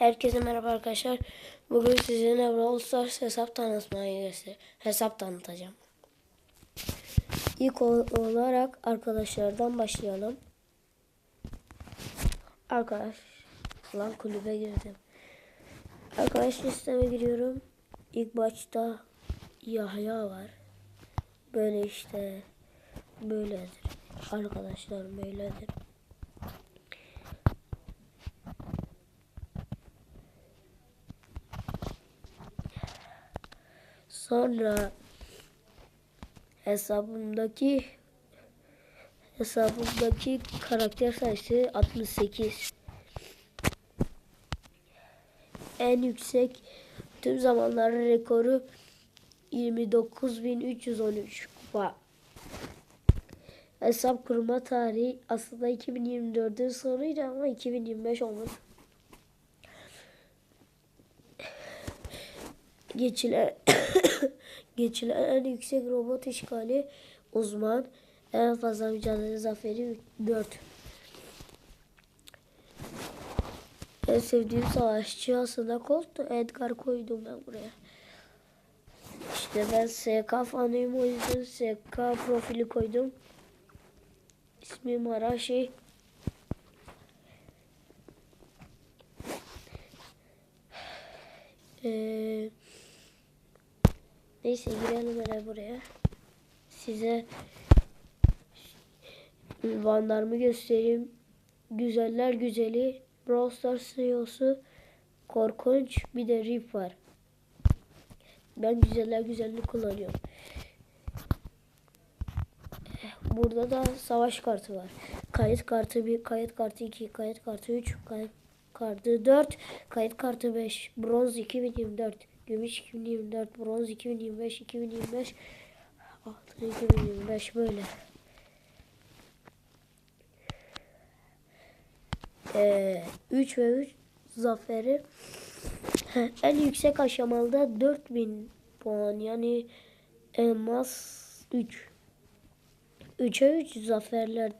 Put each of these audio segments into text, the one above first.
Herkese merhaba arkadaşlar. Bugün sizinle Brawl Stars hesap tanıtmayı göster hesap tanıtacağım. İlk ol- olarak arkadaşlardan başlayalım. Arkadaş lan kulübe girdim. Arkadaş listeme giriyorum. İlk başta Yahya var. Böyle işte böyledir. Arkadaşlar böyledir. Sonra hesabımdaki hesabımdaki karakter sayısı 68. En yüksek tüm zamanların rekoru 29.313 kupa. Hesap kurma tarihi aslında 2024'ün sonuydu ama 2025 olmuş. Geçilen geçilen en yüksek robot işgali uzman en fazla mücadele zaferi 4. En sevdiğim savaşçı aslında Colt'tu. Edgar koydum ben buraya. İşte ben SK fanıyım o yüzden SK profili koydum. İsmim Arashi. Eee Neyse girelim hele buraya. Size ünvanlarımı göstereyim. Güzeller güzeli Brawl Stars CEO'su Korkunç bir de Rip var. Ben güzeller güzelini kullanıyorum. Burada da savaş kartı var. Kayıt kartı 1, kayıt kartı 2, kayıt kartı 3, kayıt kartı 4, kayıt kartı 5, bronz 2024, gümüş 2024, bronz 2025, 2025, altın 2025 böyle. Ee, 3 ve 3 zaferi en yüksek aşamalı 4000 puan yani elmas 3. 3'e 3 zaferler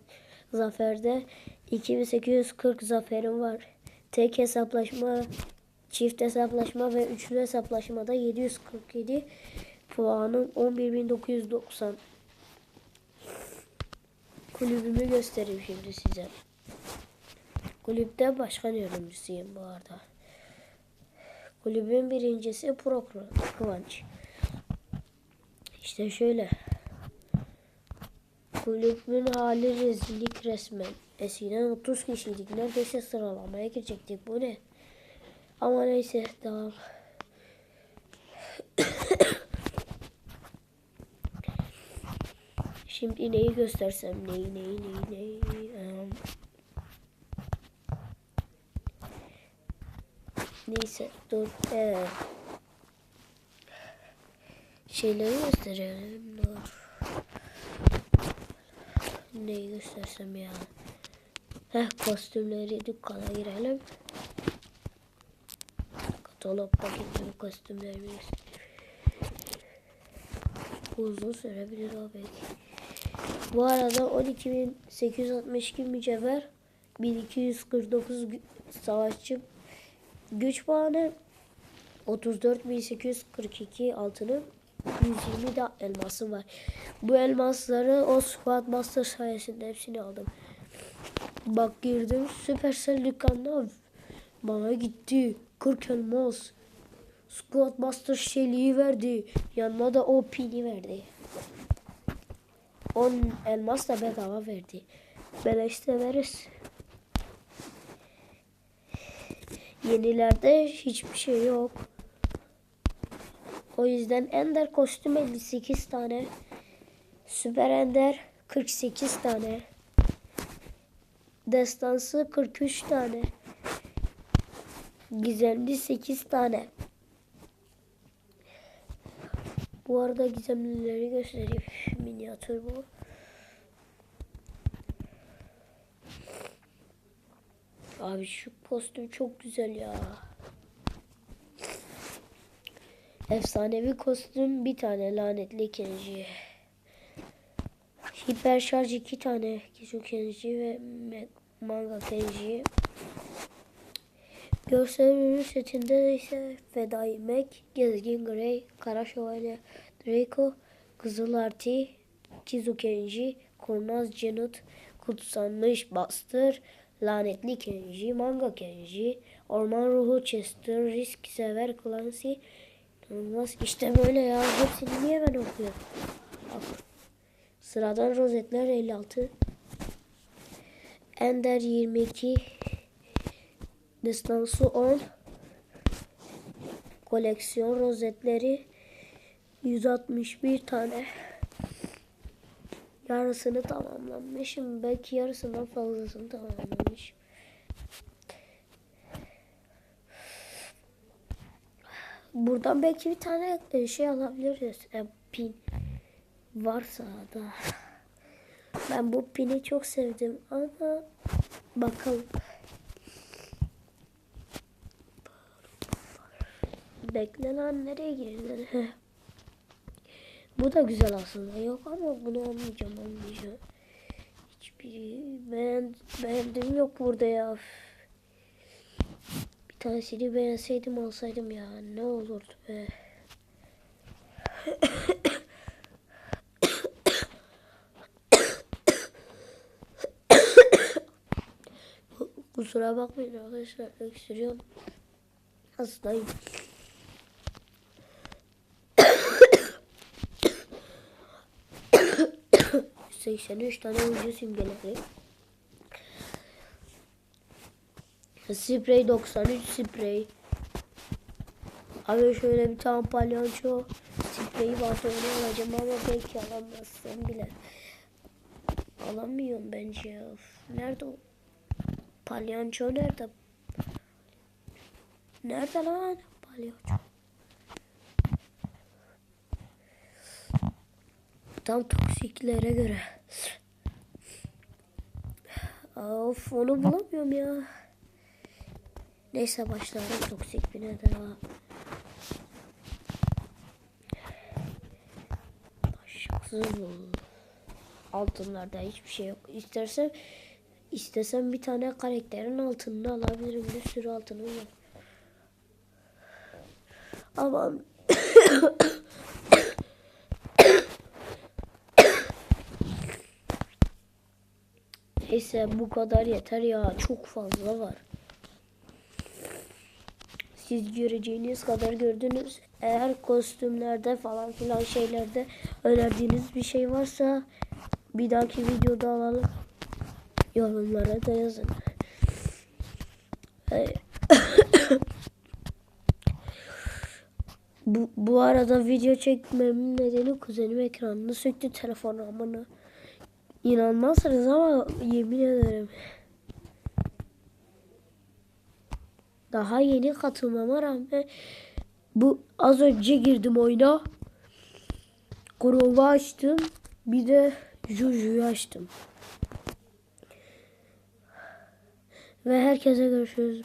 zaferde 2840 zaferim var. Tek hesaplaşma, çift hesaplaşma ve üçlü hesaplaşmada 747 puanım 11990. Kulübümü göstereyim şimdi size. Kulüpte başkan yardımcısıyım bu arada. Kulübün birincisi Pro Kıvanç. İşte şöyle. Kulübün hali rezillik resmen. Eskiden 30 kişiydik. Neredeyse sıralamaya girecektik. Bu ne? Ama neyse devam. Şimdi neyi göstersem neyi neyi neyi neyi. Em, Neyse dur. Ee, şeyleri gösterelim. Dur. Neyi göstersem ya. Heh kostümleri dükkana girelim. Katalog paketleri kostümlerimi. Uzun sürebilir o belki. Bu arada 12.862 mücevher 1249 gü- savaşçı güç puanı 34.842 altını 120 de elması var. Bu elmasları o Squad Master sayesinde hepsini aldım. Bak girdim Supercell dükkanına bana gitti 40 elmas. Squad Master şeyliği verdi. Yanına da o pini verdi. 10 elmas da bedava verdi. Beleşte veririz. Yenilerde hiçbir şey yok. O yüzden Ender kostüm 58 tane. Süper Ender 48 tane. Destansı 43 tane. Gizemli 8 tane. Bu arada gizemlileri göstereyim. Minyatür bu. Abi şu kostüm çok güzel ya. Efsanevi kostüm bir tane lanetli Kenji. Hiper şarj iki tane Kishu Kenji ve Manga Kenji. Görsel ürün setinde de ise Fedai Mac, Gezgin Grey, Kara Şövalye Draco, Kızıl Arti, Kizu Kenji, Kurnaz Cenut, Kutsanmış Bastır, Lanetli Kenji, Manga Kenji, Orman Ruhu Chester, Risk Sever Clancy, İnanılmaz işte böyle ya. Hepsini niye ben okuyorum? Bak. Sıradan rozetler 56. Ender 22. Destansı 10. Koleksiyon rozetleri 161 tane. Yarısını tamamlamışım. Belki yarısından fazlasını tamamlamışım. Buradan belki bir tane e, şey alabiliriz. E, pin varsa da. Ben bu pini çok sevdim ama bakalım. Bekle lan nereye girdin? Heh. Bu da güzel aslında. Yok ama bunu almayacağım almayacağım. Hiçbiri beğen, beğendim yok burada ya. Bir tanesini beğenseydim alsaydım ya. Ne olurdu be. Kusura bakmayın arkadaşlar. Öksürüyorum. Hastayım. ...83 tane ucu simgeleri. Sprey 93 sprey. Abi şöyle bir tane palyaço spreyi onu alacağım ama belki alamazsam bile. Alamıyorum bence Nerede o? Palyaço nerede? Nerede lan? Palyaço. Tam toksiklere göre. Of onu bulamıyorum ya. Neyse başlayalım toksik bir neden ha. Başlıksız Altınlarda hiçbir şey yok. İstersem istesem bir tane karakterin altınını alabilirim. Bir sürü altınım var. Ama Neyse bu kadar yeter ya. Çok fazla var. Siz göreceğiniz kadar gördünüz. Eğer kostümlerde falan filan şeylerde önerdiğiniz bir şey varsa bir dahaki videoda alalım. Yorumlara da yazın. Bu, bu arada video çekmemin nedeni kuzenim ekranını söktü telefonu amına. İnanmazsınız ama yemin ederim. Daha yeni katılmama rağmen bu az önce girdim oyuna. Grova açtım. Bir de Juju'yu açtım. Ve herkese görüşürüz.